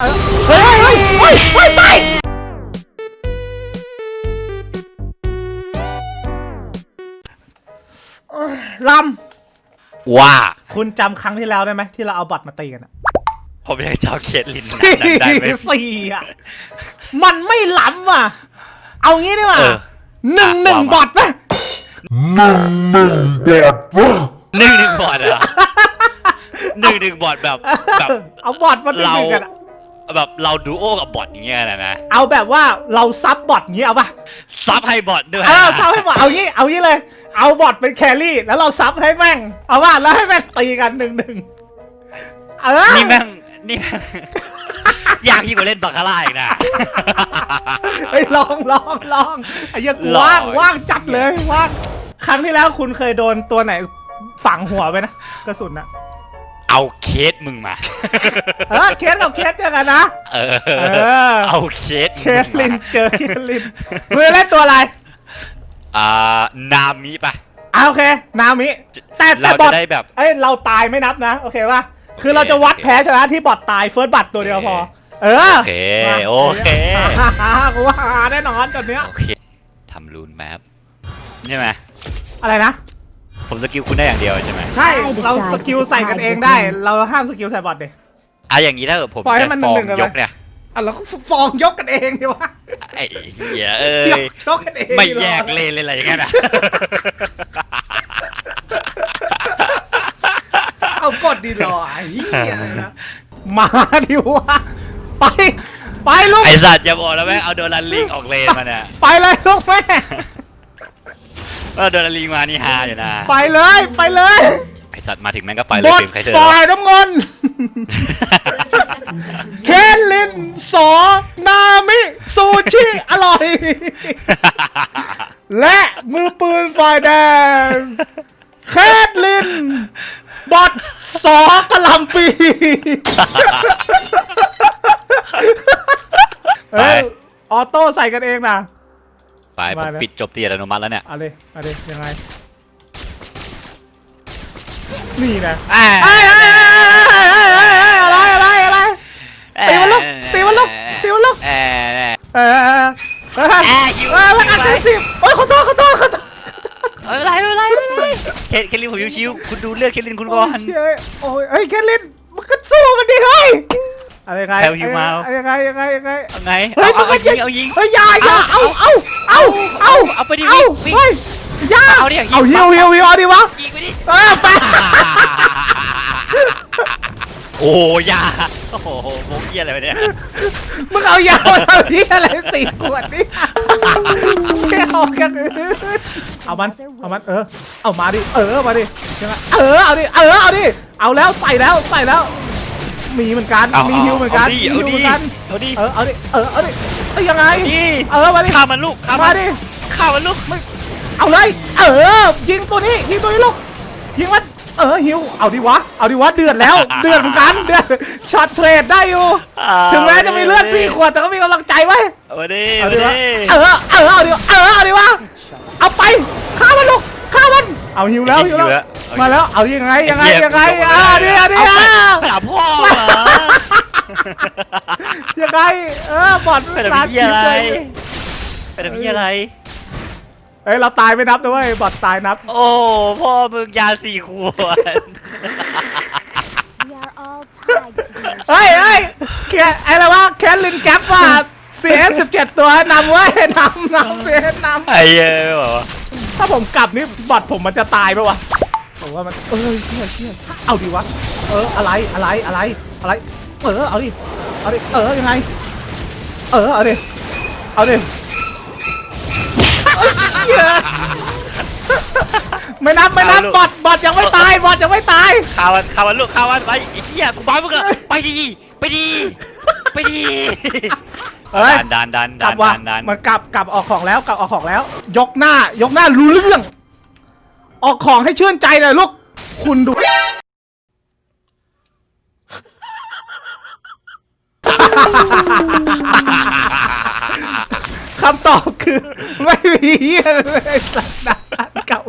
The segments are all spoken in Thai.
เฮ้ยเฮ้ยเฮ้ยเฮ้ยไปลว่าำคุณจำครั้งที่แล้วได้ไหมที่เราเอาบอทมาตีกันอะผมยังจ้าเคสลินนั้นได้ไหม สี่อะมันไม่ล้ำอะ เอางี้ดีกว่าเออหนึ่งหนึ่งว่ามาบอทไหมหนึ่งหนึ่งบอร์ดอะหนึ่งหนึ่งบอร์ดแบบแบบ เอาบอทมาตีเรากันอะ แบบเราดูโอกับบอทอย่างเงี้ยนะนะเอาเอาแบบว่าเราซับบอทงี้เอาปะซับให้บอทด้วยเออซับให้บอทเอางี้เอางี้เลย เอาบอทเป็นแครี่แล้วเราซับให้แม่ง เอาว่าแล้วให้แม่งตีกันหนึ่งหนึ่งเออนี่แม่งนี่แม่งยากยิ่งกว่าเล่นบาคาร่าอีกนะเฮ้ยลองลองลองไอ้เหี้ยกูลองว่างว่างจัดเลยว่างครั้งที่แล้วคุณเคยโดนตัวไหนฝังหัวไปนะกระสุนนะ เอาเคสมึงมา เออเคสกับเคสเจอกันนะเออเออเอาเคสเคสลินเจอเคสลินมือเล่นตัวอะไรอ่านามิปะ อ่าโอเค นามิ แต่แต่เราบอจะทได้แบบ เอ้ยเราตายไม่นับนะ โอเคป่ะคือเราจะวัดแพ้ชนะที่บอทตายเฟิร์สบัตตัวเดียวพอ เออโอเคมาโอเคฮ่าฮ่ากูว่าหาแน่นอนจนเนี้ย โอเคทำรูนแมปใช่ไหมอะไรนะ ผมสกิลคุณได้อย่างเดียวใช่ไหมใช่ เราสกิลใส่กันเองได้ เราห้ามสกิลใส่บอทเด็ อะอย่างนี้ถ้าเกิดผมปล่อยให้จะมันฟองหนึ่งๆกันไป ยกเนี่ยอะเราก็ฟองยกกันเองดีวะไอ้เหี้ยเอ้ยกยยกกันเองไม่ดีวะแยกเลนเลยอะไรอย่างเงี้ยนะ เอากดดีรอไอ้เหี้ยเลยนะมาดิวะไป ไปลูกไอสัตว์จะบอกแล้วแม่งเอาโดนลันลิงออกเลนมาเนี่ย ไปเลยลูกแม่ เออโดนลันลิงมานี่ฮาอยู่นะไปเลยไปเลยไอสัตว์มาถึงแม่งก็ไปเลบยอทเต็มใครเธอฝ่ายน้ำเงินเคนลินสอนามิซูชิอร่อย และมือปืนฝ่ายแดงแคทลิน บอทสอกะหลำปีเอ้ยออโต้ใส่กันเองนะ ไปผมมาแล้วปิดจบตีอัตโนมัติแล้วเนี่ยเอาดิเอาดิยังไง นี่นะอ่เอ้ยเอ้ยเอ้ยเอ้ยเอ้ยเอ้ยเอ้ยอะไรอะไรอะไร ตีมันลุกตีมันลุกตีมันลุกเออเออเออเออเออเอ้ยหิวเออแล้วกันสิบโอ้ยขอโทษขอโทษขอโทษเออไม่เป็นไรไม่เป็นไรไม่เป็นไรเคเคลินผมชิวๆคุณดูเลือดเคลินคุณก่อนโอ้ยโอ้ยเฮ้ยแคทลินมันก็สู้มันดิเฮ้ย อะไรยังไงแถวหิวมา อะไรยังไงยังไงยังไง เอาไงเฮ้ยเอามันเอาก็ยิงเอายิง เฮ้ยอย่าอย่าเอาเอาเอาเอาเอาไปดิเอาวิ่งเฮ้ยอย่าเอาดิยิงเอาฮิวฮิวฮิวเอาดิวะยิงไปดิเออไปโอ้ยาโอ้โหโมกเยี่ยอะไรไปเนี่ยมึงเอายาวเอาที่อะไรสี่ขวดนี่ไม่เอาอย่างอื่นเอามันเอามันเออเอามาดิเออมาดิยังไงเออเอาดิเออเอาดิเอาแล้วใส่แล้วใส่แล้ว มีเหมือนกันเอามีฮิวเหมือนกันเอาดิมีฮิวเหมือนกันเอาดิเออเอาดิเออเอาดิเอ้ยยังไงดิเออมาดิฆ่ามันลูกฆ่ามัมานดิฆ่ามันลูกเอาเลยเออยิงตัวนี้ยิงตัวนี้ลูกยิงมันเออฮิวเอาดิวะเอาดิวะเดือดแล้วเดือดเหมือนกันเดือดช็อตเทรดได้อยู่ถึงแม้จะมีเลือดสี่ขวดแต่ก็มีกำลังใจไว้ เอาดิเอาเอาดิดิวะเออ เออ เอาดิวะเออ เอาดิวะเอาไป ฆ่ามันลูก ฆ่ามัน เอาหิวแล้วหิวแล้ว มาแล้ว เอายังไงยังไงยังไงอ่าดิอะดิเอาอะไปหาพ่อเหรอยังไง เออบอดเป็นแบบนี้อะไรเป็นแบบนี้อะไร เอ้ยเราตายไม่นับนะเว้ยบอดตายนับ โอ้พ่อมึงยาสี่ขวด We are all tied together. เฮ้ยเฮ้ยแคไอ้อะไรวะแคทลินแก๊ปว่าเสียสิบเจ็ดตัวนำเว้ยนำนำเสียนำไอ้เหี้ยบอกว่า ถ้าผมกลับนี่บอดผมมันจะตายปะวะผมว่ามันเออเชี่ยเชี่ยเอาดิวะเอออะไรอะไรอะไรอะไรเออเอาดิเอาดิเออยังไงเออเอาดิเอาดิเอ้ยเชี่ยไม่นับไม่นับบอดบอดยังไม่ตายบอดยังไม่ตายข่าวมันข่าวมันลูกข่าวมันไปไอ้เหี้ยกูบ้ามึงเหรอไปดีไปดีไปดี เฮ้ยดันดันกดัลันบว่ะดันดัน มันกลับกลับออกของแล้วกลับออกของแล้ว ยกหน้ายกหน้ารู้เรื่อง ออกของให้ชื่นใจหน่อยลูกคุณดู คำตอบคือ ไม่มีเหี้ยเลยสัตว์ดานเก่า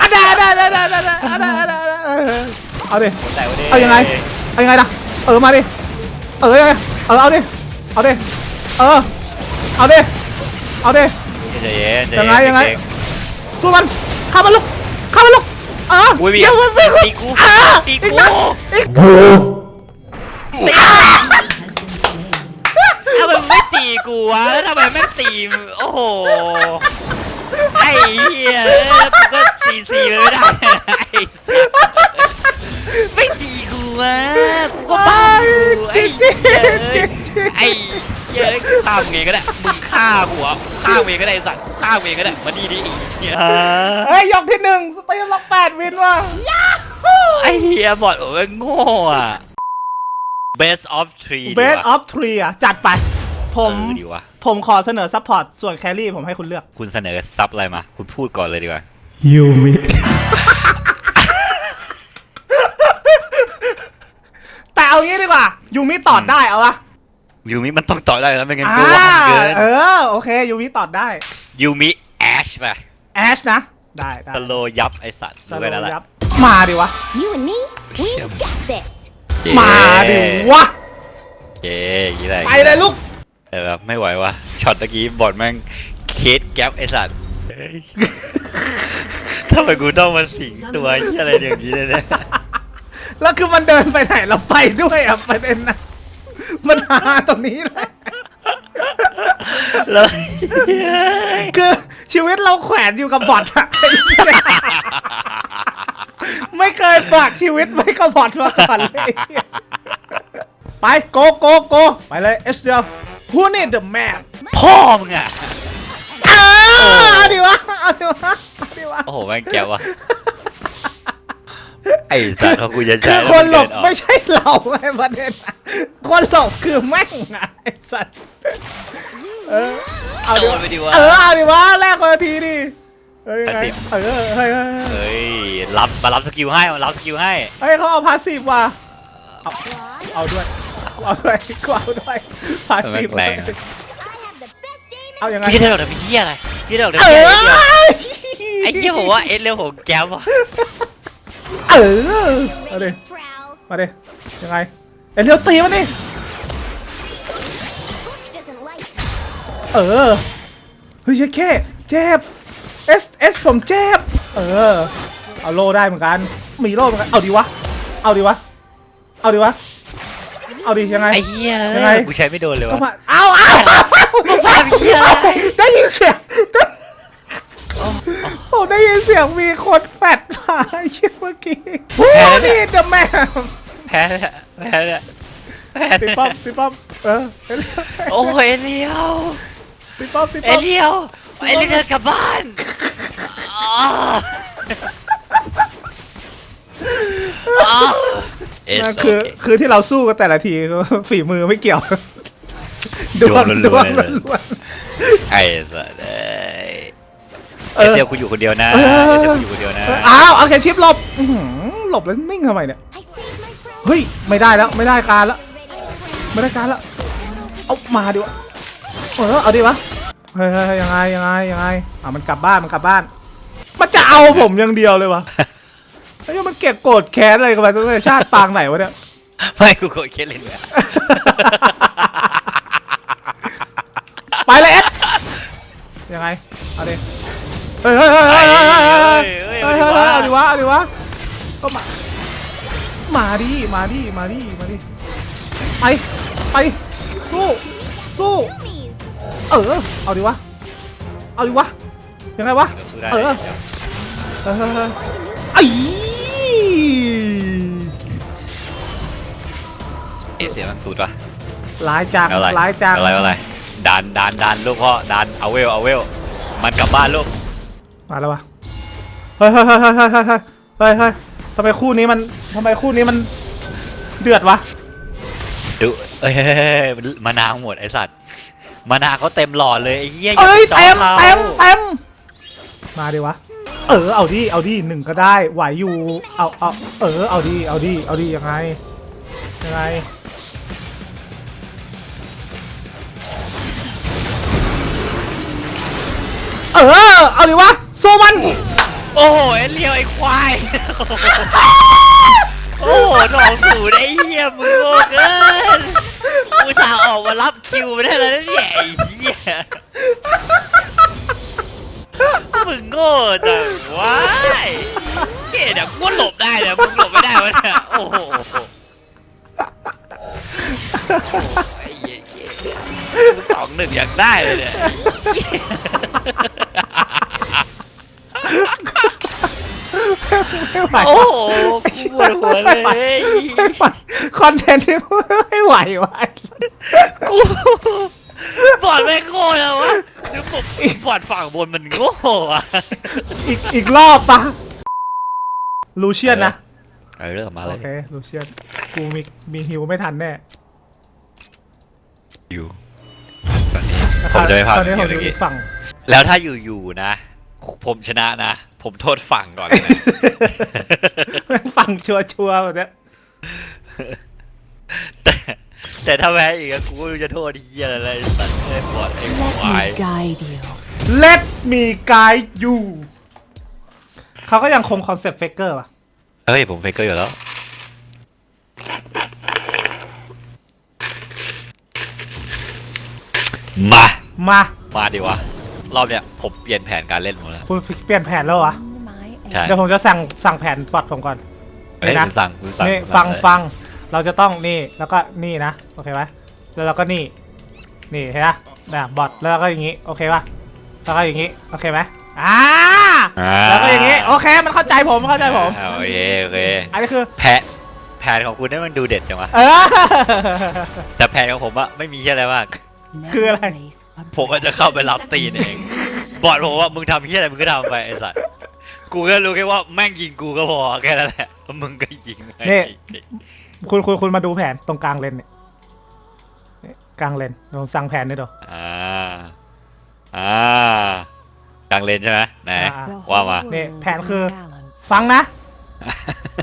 อันนั้นอันนั้นอันนั้นอันนั้นอันนั้นอันนั้นเอาดิ แต่วันนี้เอายังไง เอายังไงล่ะ เออมาดิ เออยังไงเออเอาดิ เอาดิ เออ เอาดิ เอาดิ ใจเย็นใจยังไงเย็นยังไงเด็กสู้มันเข้ามาลุกเข้ามาลุกเอออุ้ยมีเดี๋ยวมันไม่ตีกูเออตีกูอีกนะอีกทำไมมึงไม่ตีกูวะแล้วทำไมไม่ตีมึงโอ้โหไอ้เหี้ยเออกูก็ซีซีมันไม่ได้นะไอ้สัสไม่ตีกู วะกูก็บ้าอยู่ไอ้เหี้ยเอ้ยไอ้เหี้ยกูฆ่ามึงเองก็ได้มึงฆ่ากูเหรอฆ่ามึงเองก็ได้ไอ้สัตว์ฆ่ามึงเองก็ได้มานี่ดิไอ้เหี้ยเฮ้ยยกที่หนึ่งสตีมล็อกแปดวินว่ะยาฮูไอ้เหี้ยบอดโอ้ยโง่อะ best of three เบสออฟทรีอะ จัดไปผมเออดีวะผมขอเสนอซัพพอร์ตส่วนแครี่ผมให้คุณเลือก คุณเสนอซับอะไรมา คุณพูดก่อนเลยดีกว่า ยูมิ มิตอดได้เอาปะยูมิมันต้องต่อได้แล้วไม่งั้นอ่ากูว่างเกินเออโอเคยูมิตอดได้ยูมิแอชไปแอชนะ ได้ได้สโลยับไอสัตว์ดูกันแล้วแหละยับมาดิวะ You and me, we Shit. got this. มาดิวะเย้อยางงี้ไรไปเลยลูกเออแบบไม่ไหววะช็อตเมื่อกี้บอดแม่งเคสแก๊ปไอสัตว์เฮ้ยทำไมกูต้องมาสิงตัวเหี้ยอะไรอย่างนี้เลยเนี่ย แล้วคือมันเดินไปไหนเราไปด้วยอะประเด็นนะมันหาตรงนี้เลยแล้วคือชีวิตเราแขวนอยู่กับบอทอะไม่เคยฝากชีวิตไว้กับบอทมาก่อนเลยไปโกโกโกไปเลยเอสเดียว Who need the map พ่อมึงอะเออเอาดิวะเอาดิวะเอาดิวะโอ้โหแม่งแก๊ปวะ ไอสัตว์เขากูจะใช้คือแล้วคนหลบเดิออกไม่ใช่เราไงประเด็นอะคนหลบคือแม่งอะไอ้สัตว์เออเอาดิโดวะนไปดิวะ เออเอาดิวะแลกคนละทีดิเฮ้ยแปดสิบเออเฮ้ยเฮ้ยเฮ้ยเฮ้ยรับมารับสกิลให้มารับสกิลให้เฮ้ยเขาเอาพาสซีฟว่ะเอาเอาด้วยกูเอาด้วยกูเอาด้วยพาสซีฟแรง I have the best aim เอายังไงพี่ได้ดอกแต่พี่เหี้ยอะไรพี่ได้ดอกแต่เอพี่อเหี้ยไอ้เหี้ยบอกว่าเอ็ดเร็วของแก๊ปวะ เออเอาดิ and prowl. มาดิยังไงเอ็นเรียวตีมันดิ Doesn't like เออเฮ้ยเจ๊แค่เจ็บเอสเอสผมเจ็บเออเอาโล่ได้เหมือนกันมีโล่เหมือนกันเอาดีวะเอาดีวะเอาดีวะเอาดียังไงไอ้เหี้ยยังไงกูใช้ไม่โดนเลยก็วะมาเอาเอามึงฟังเหี้ยอะไรได้ยินเสียงได้ ผมได้ยินเสียงมีคนแฟดมาเชื่อเมื่อกี้โอ้นี่เดอะแมนแพ้แล้วแพ้แล้วแพ้ตีแล้วป้อมตีป้อมเออเอเลียวโอ้ยเอเลียวตีป้อมตีเอป้อมเลียวเอเลียวเดินกลับบ้านอ๋ออ๋อเอสนั่นโอคือเคคือที่เราสู้กันแต่ละทีก็ฝีมือไม่เกี่ยวดวงดดววงงล้วนๆล้วนไอ้สัสเอ้ยๆ เอเซียวกูอยู่คนเดียวนะเอเออเซียวกูอยู่คนเดียวนะอ้าวเอาแค่ชิปหลบอื้อหือหลบแล้วนิ่งทำไมเนี่ย I saved my friend. เฮ้ย ไม่ได้แล้วไม่ได้การแล้ว Ready, friend. ไม่ได้การแล้ว เอามาดิวะเออเอาดิวะเฮ้ยเฮ้ยเฮ้ยยังไงยังไงยังไงอะมันกลับบ้านมันกลับบ้าน มันจะเอาผมอย่างเดียวเลยวะไอ้ยมันเก็บโกรธแค้นอะไรกันไปตั้งแต่ชาติปางไหนวะเนี่ย ไม่กูโกรธเคสเลนเนี่ยไปเลยเอสยังไงเอาดิ เฮ้ยเฮ้ยเฮ้ยเฮ้ยเฮ้ยเฮ้ยเอาดิวะเอาดิวะก็มามาดิมาดิมาดิมาดิไปไปสู้สู้เออเอาดิวะเอาดิวะยังไงวะเออเอ้ยเอ๊เสียงมันตูดวะร้ายจังร้ายจังอะไรอะไรดันดันดันลูกพ่อดันเอาเวลเอาเวลมันกลับบ้านลูก มาแล้ววะเฮ้ยเฮ้ยเฮ้ยเฮ้ยเฮ้ยเฮ้ยเฮ้ยเฮ้ยทำไมคู่นี้มันทำไมคู่นี้มันเดือดวะดูเอ้ยเฮ้ยเฮ้ยมานาวหมดไอสัตว์มานาเขาเต็มหลอดเลยไอ้เหี้ยเอ้ยาเต็มไปเต็มจอเต็มมาดิวะ เออเอาดิเอาดิหนึ่งก็ได้ไหวอยู่เอาเอาเออเอาดิเอาดิเอาดิยังไงยังไงเออเอาดิวะ โซมัน โอ้โหไอ้เลี้ยวไอ้ควายโโอ้โหสองศูนย์ไอ้เหี้ยมึงโง่เกินกูสาห์ออกมารับคิวไม่ได้แล้วนะเนี่ยไอ้เหี้ยมึงโง่จังวะเกเนี่ยกูหลบได้เนี่ยมึงหลบไม่ได้วะเนี่ยโอ้โหไอ้เหี้ยเหี้ยกูสองหนึ่งอยากได้เลยเนี่ย ไม่ไหวโอ้โหกูปวดหัวเลยไม่ไหวคอนเทนต์ที่ไม่ไหววะกูบอดไม่งโง่แล้ววะคือผมบอดฝั่งบนมันโง่อะอีกอีกรอบปะลูเชียนนะเออเริ่มมาเลโอยเคลูเชียนกูมีมีฮิวไม่ทันแน่อยู่ตอนนี้ผมจะไม่พลาดตอนนี้ผมเมื่ดูออีกี้กฝั่งแล้วถ้าอยู่ๆนะ ผมชนะนะ ผมโทษฝั่งก่อนนะฝั่งชัวชัวร์ๆแบบเนี้ยแต่แต่ถ้าแพ้อีกอะกูก็ไม่รู้จะโทษเฮียอะไรตัดเล่นบอดไอ้ควาย guide you. Let me guide you เขาก็ยังคงคอนเซปต์เฟกเกอร์ป่ะ เฮ้ย ผมเฟกเกอร์อยู่แล้ว มา มา มาดิวะ รอบเนี้ยผมเปลี่ยนแผนการเล่นหมดแล้วคุณเปลี่ยนแผนแล้วเหรอ In my ใช่เดี๋ยวผมจะสั่งสั่งแผนปลอดผมก่อน เฮ้ยนี่นะคุณสั่งคุณสั่งนี่คุณฟังเลยฟังเราจะต้องนี่แล้วก็นี่นะโอเคไหมแล้วเราก็นี่นี่เห็นไหมนะบอทแล้วก็อย่างงี้โอเคป่ะแล้วก็อย่างงี้โอเคไหมอ่าอ่าแล้วก็อย่างงี้โอเคมันเข้าใจผมมันเข้าใจผม อ่าโอเคโอเคอันนี้คือ แผนแผนของคุณนี่มันดูเด็ดจังวะเออ แต่แผนของผมอะไม่มีแค่อะไรมาก คืออะไร place a ผมก็จะเข้าไปรับตีนเอง บอดผมว่ามึงทำเฮียอะไรมึงก็ทำไปไอ้สัสกูก็รู้แค่ว่าแม่งยิงกูก็พอแค่นั้นแหละแล้วมึงก็ยิงไปนี่คุณคุณคุณมาดูแผนตรงกลางเลนเนี่ยนี่กลางเลนเดี๋ยวผมสั่งแผนนี่ดูอ่าอ่ากลางเลนใช่ไหมไหน อ่า the ว่ามา whole นี่ world แผนคือ in balance. ฟังนะ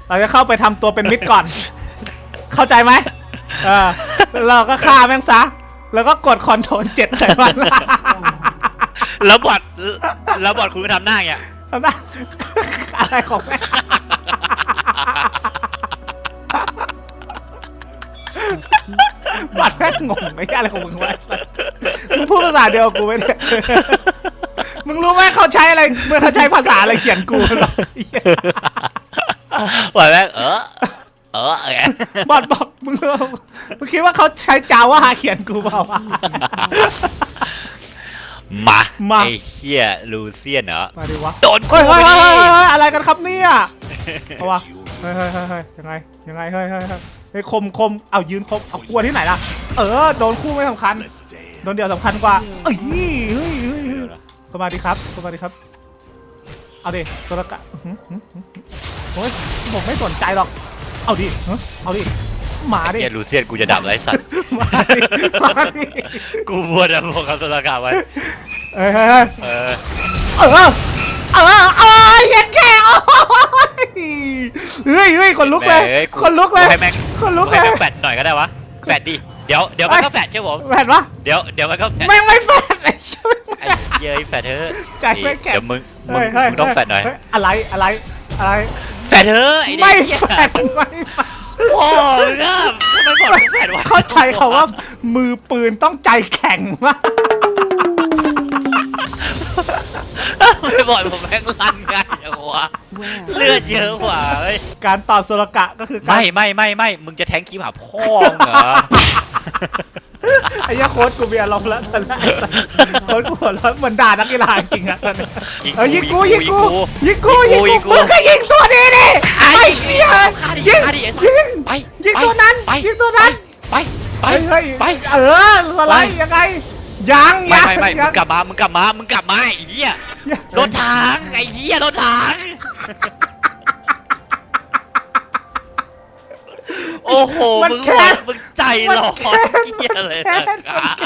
เราจะเข้าไปทำตัวเป็นมิตรก่อน เข้าใจไหมเออเราก็ฆ่าแม่งซะ แล้วก็กดคอนโทรลเจ็ดใส่มันแล้วบอดแล้วบอดคุณก็ทำหน้าอย่างเงี้ยทำได้อะไรของแม่งบัดแม่งงงไอ้เหี้ยอะไรของมึงวะมึงพูดภาษาเดียวกับกูไหมเนี่ยมึงรู้ไหมเขาใช้อะไรมึงเขาใช้ภาษาอะไรเขียนกูหรอกไอ้เหี้ยบอดแม่งเออ เออเออบอดบอก มึงรู้มึงคิดว่าเขาใช้จาว่าเขียนกูเปล่าวะ มามา ไอ้เฮียลูเซียนเหรอมาดิวะโดนเฮ้กูยไปเฮ้ยดิเฮ้ยเฮ้ยเฮ้ยอะไรกันครับเนี่ยเอาวะเฮ้ยเฮ้ยเฮ้ยเฮ้ยยังไงยังไงเฮ้ยเฮ้ยเฮ้ยเฮ้ยคมคมเอายืนคมเอากลัวที่ไหนล่ะ เออโดนคู่ไม่สำคัญโดนเดียวสำคัญกว่าเอ้ยเฮ้ยเฮ้ยเฮ้ยเฮ้ยเข้ามาดิครับเข้ามาดิครับเอาดิตัวละกะอื้อหือหือหือโอ้ยผมไม่สนใจหรอกเอาดิเฮ้ยเอาดิ มาดิเฮียลูเซียนกูจะดับไรสัตว์มาดิมาดิกูบัวดำพวกเขาสลากาไว้เฮ้ยเฮ้ยเฮ้ยเออเออเออเออเย็นแค่โอ้ยเฮ้ยเฮ้ยคนลุกเลยแม่อ้คนลุกเลยให้แม่งคนลุกให้เลยแม่งแฟดหน่อยก็ได้วะ แฟดดิ เดี๋ยวเดี๋ยวมันก็แฟดใช่ผมแฟดวะเดี๋ยวเดี๋ยวมันก็แฟด แม่งไม่แฟดไอ้เหี้ย ไอ้เหี้ยไอ้แฟดเธอะใจแม่งแข็ง เดี๋ยวมึงมึงเฮ้ยเฮ้ยมึงต้องแฟดหน่อย เฮ้อะไรอะไรอะไร แฟดเธอะไอ้เด็กไม่เหี้ยแฟดไม่แฟด โอ้ยนะทำไมบอกกูแฟดวะเข้าใจเขาว่ามือปืนต้องใจแข็งมากไม่บอกผมแม่งลั่นง่ายจังวะ Where เลือดเยอะกว่าเว้ยการต่อโซลกะก็คือการ ไม่ไม่ไม่ไม่มึงจะแทงคีบหาพ่อมึงเหรอ ไอ้เหี้ยโค้ดกูเบียร์ลงแล้วตอนแรกโค้ดกูหัวเร้อนเหมือนด่านักกีฬาจริงอะตอนนี้เออยิงกูยิงกูยิงกูยิงกูมึงก็ยิงตัวนี้ดิไอ้เหี้ยฆ่าดิยิงฆ่าดิไอ้สัสยิงไปยิงไปตัวนั้นไปยิงตัวนั้นไปไปเฮ้ยเฮ้ยไปเออสไลด์ยังไงยังไม่ยังไม่ไม่มึยังงกลับมามึงกลับมามึงกลับมาไอ้เหี้ยยังรถถังไอ้เหี้ยรถถังโอ้โหมึงหมดมึง ใจร้อนเหี้ยเลยนะครับ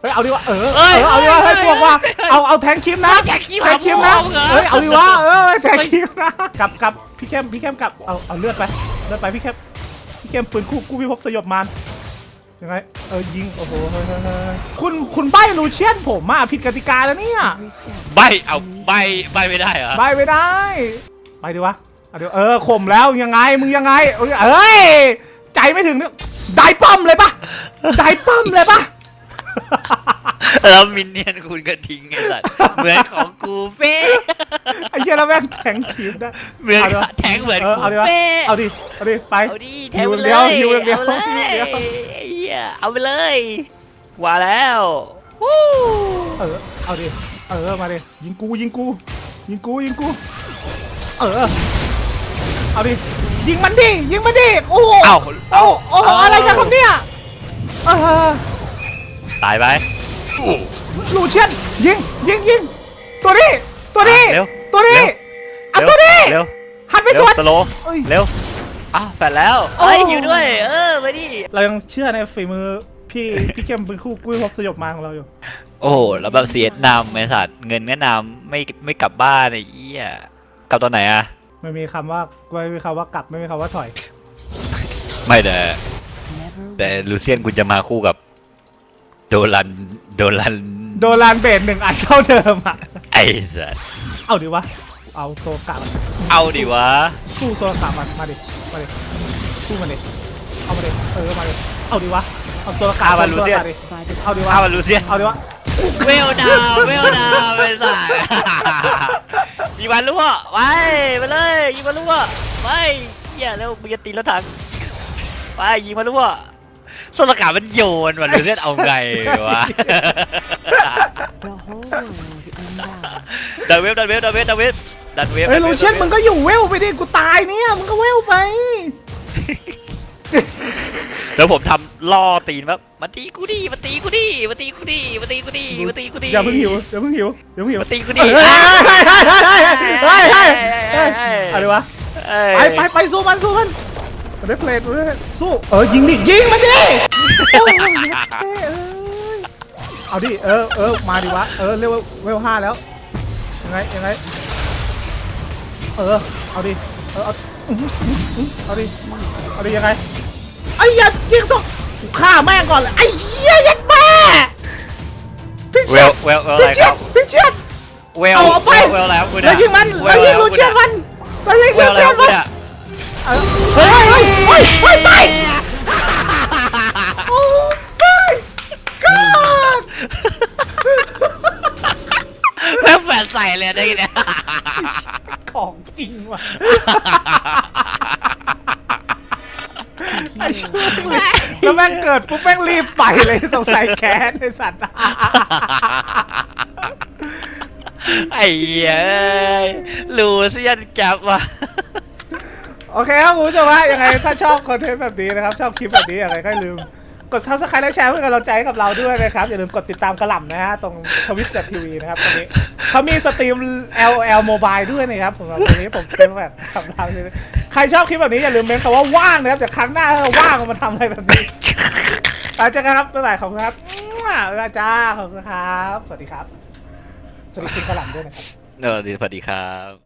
เฮ้ยเอาดิวะเออเอ้เอยอเอาดิวะเอ้เฮ้ยยพวกว่าเอาเอาแทงคิมนะแทงคิมแทงคิมนะหาพ่อมึงเหรอเฮ้ยเอาดิวะเออแทงคิมนะกลับกลับพี่เข้มพี่เข้มกลับเอาเอาเลือดไปเลือดไปพี่เข้มพี่เข้มปืนคู่กู้พิภพสยบมารยังไงเออยิงโอ้โหเฮ้ยเฮ้ยเฮ้ยคุณคุณใบลูเชียนผมอะผิดกติกาแล้วเนี่ย every step ใบเอาใบใบไม่ได้เหรอใบไม่ได้ ไปดิวะเอาเดี๋ยวเออข่มแล้วยังไงมึงยังไงเอ้ยเอ้ย ใจไม่ถึงเนี่ยได้ป้อมเลยปะได้ป้อมเลยปะแล้วมินเนี่ยนคุณก็ทิ้งไอ้สัตว์เหมือนของกูเฟ้ไอ้เหี้ยแล้วแม่งแทงคีบได้เหมือนเอาดิวะแทงเหมือนเออกูเอาดิวะเฟ้เอาดิเอาดิไปเอาดิแทงไปหิวเลเดียวยหิวเดียวเอาเลยหิวเดียวไอ้เหี้ยเอาไปเลยว่าแล้ววู้เออเอาดิเออมาดิยิงกูยิงกูยิงกูยิงกู เออเอาดิ ยิงมันดิยิงมันดิโอ้โหเอ้าโอ้โหโอ้โหอะไรกันครับเนี่ยเออตายไปลูเชียนยิงยิงยิงตัวนี้ตัวนี้เร็วตัวนี้เร็วเอาตัวนี้เร็วหันไปเร็สววนสโลว์เอ้ยเร็วอ้าวแฟนแล้วโอ้เอ้ยอยู่ด้วย เออมาดิเรายังเชื่อในฝีมือพี่พี่เข้มเป็นคู่กุ้ยพบสยบมาของเราอยู่ โอ้โหแล้วแบบเสียนำไอ้สัตว์เงินก็นำไม่ไม่กลับบ้านไอ้เหี้ยกลับตอนไหนอะ ไม่มีคำว่าไม่มีคำว่ากลับไม่มีคำว่าถอย ไม่แต่ แต่ลูเซียนคุณจะมาคู่กับ โดลันโดลันโดนลานเบรดหนึ่งอันเท่าเดิมอะ ไอ้สัสเอาดิวะ เอาโซกะมันเอาดิวะ สู้โซกะมันมาดิ มาดิ สู้มันดิ เอามาดิ เออ มาดิ เอาดิวะ เอาโซกะเอามาลูเซียนดิเอาดิวะ เอามาลูเซียนเอาดิวะ เวลดาวเวลดาวไอ้สัส ยิงมันลูกไปไปเลยยิงมันลูกไปเหี้ยแล้วมึงจะตีรถถังไปยิงมันลูกสลกามันโยนว่ะลูเลือดเอาไงวะ The whole world in love. ดันเวฟดันเวฟดันเวฟดันเวฟดันเวฟเฮ้ยลูเชียนมึงก็อยู่เวลไปดิ กูตายเนี่ย มึงก็เวลไป แล้วผมทำล่อตีนแบบมาตีกูดิมาตีกูดิมาตีกูดิมาตีกูดิมาตีกูดิอย่าเพิ่งหิวอย่าเพิ่งหิวอย่าเพิ่งหิวมาตีกูเฮ้ดิยเฮ้ยเฮ้ยเฮ้ยเฮ้ยเฮ้ยเฮ้ยเอาดิวะไปไปไปสู้มันสู้มันเรฟเลดสู้เออยิงดิยิงมันดิโอ้ยเอ้ยเอาดิเออเออมาดิวะเออเร็วเวลห้าแล้วยังไงยังไงเออเอาดิเออเอาอื้อหืออื้อเอาดิเอาดิยังไง ไอ้ยัดยิงส่งกูฆ่าแม่งก่อนเลยไอ้เหี้ยยัดแม่พี่เวเชียลดเวลเวลอะไรพี่เชีคยรัดบพี่เชียด เวลเอาเอาไป เวลแล้วคุณแล้วยิงมันเวแล้วลยิงแล้วลูคุณเชียนมันแล้วยิงเวลูลเชีแล้ยวนคุมันณอะเออเฮ้ยเฮ้ยเฮ้ยเฮ้ยไปโอ้ my god แม่งแฝดใส่เลยได้ไงเนี่ย ของจริงว่ะไอ้ช่วงเลย แล้วแม่งเกิดปุ๊บแม่งรีบไปเลยสงสัยแค้นไอ้สัตว์ไอ้เหี้ยเอ้ยลูเซียนจับว่ะ โอเคครับคุณผู้ชมฮะยังไงถ้าชอบคอนเทนต์แบบนี้นะครับ ชอบคลิปแบบนี้ยังไงก็อย่าลืม กด subscribe และแชร์เพื่เป็นกำลังใจให้กับเราด้วยนะครับ อย่าลืมกดติดตามกระหล่ำนะฮะ ตรงทวิตทีวีนะครับตรงนี้เขามีสตรีม LL Mobile ด้วยนะครับสำหรับวันนี้ผมเป็นแบบทำทำเลย ใครชอบคลิปแบบนี้อย่าลืมเมนคำว่าว่างนะครับเดี๋ยวครั้งหน้าถ้าว่างมาทำอะไรแบบนี้ไปเจอกันครับบ๊ายบายขอบคุณครับมั่วบ๊ายบายจ้าขอบคุณครับ สวัสดีครับ สวัสดีคุณกระหล่ำด้วยนะครับ เออดีสวัสดีครับ